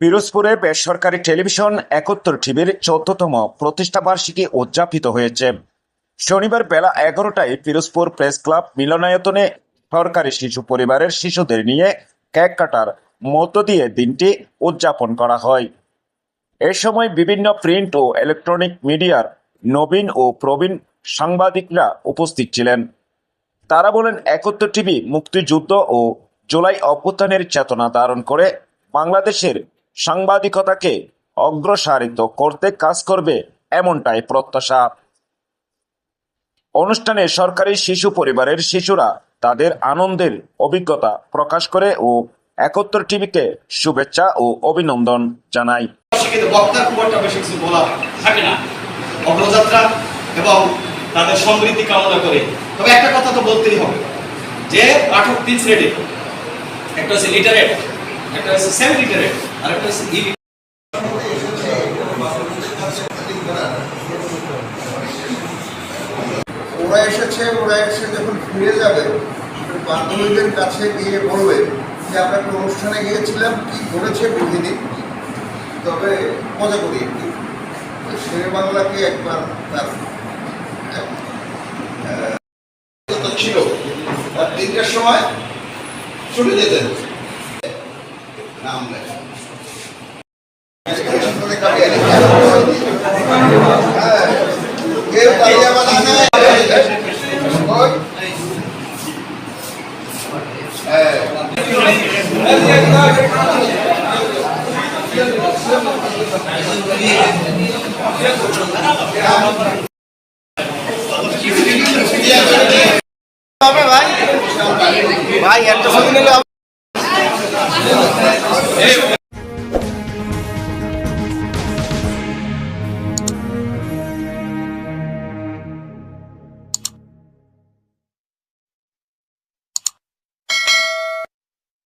পিরোজপুরে বেসরকারি টেলিভিশন একাত্তর টিভির চোদ্দতম প্রতিষ্ঠা বার্ষিকী উদযাপিত হয়েছে। শনিবার বেলা এগারোটায় পিরোজপুর প্রেস ক্লাব মিলনায়তনে সরকারি শিশু পরিবারের শিশুদের নিয়ে কেক কাটার মধ্য দিয়ে দিনটি উদযাপন করা হয়। এ সময় বিভিন্ন প্রিন্ট ও ইলেকট্রনিক মিডিয়ার নবীন ও প্রবীণ সাংবাদিকরা উপস্থিত ছিলেন। তারা বলেন একত্র টিভি, মুক্তিযুদ্ধ ও জুলাই অভ্যুত্থানের চেতনা ধারণ করে বাংলাদেশের সাংবাদিকতাকে অগ্রসারিত করতে কাজ করবে এমনটাই প্রত্যাশা। অনুষ্ঠানে সরকারি শিশু পরিবারের শিশুরা তাদের আনন্দের অভিজ্ঞতা প্রকাশ করে ও একত্র টিভিকে শুভেচ্ছা ও অভিনন্দন জানায়। অগ্রযাত্রা এবং তাদের সমৃদ্ধি কামনা করে তবে একটা কথা তো বলতেই হবে। যে পাঠক তিন শ্রেণির, একটা হচ্ছে লিটারেট একটা হচ্ছে সেমি লিটারেট আর একটা হচ্ছে ওরা এসেছে, ওরা এসে যখন ফিরে যাবে বান্ধবীদের কাছে গিয়ে বলবে যে, আমরা একটা অনুষ্ঠানে গিয়েছিলাম, কি করেছে বিধিনি তবে মজা করি শেরে বাংলাকে একবার তার আহ, তো ছিল। আর তিনটার সময় চলে যেতেন নাম লেখা। হ্যাঁ। ভাই একটা ছবি নিলে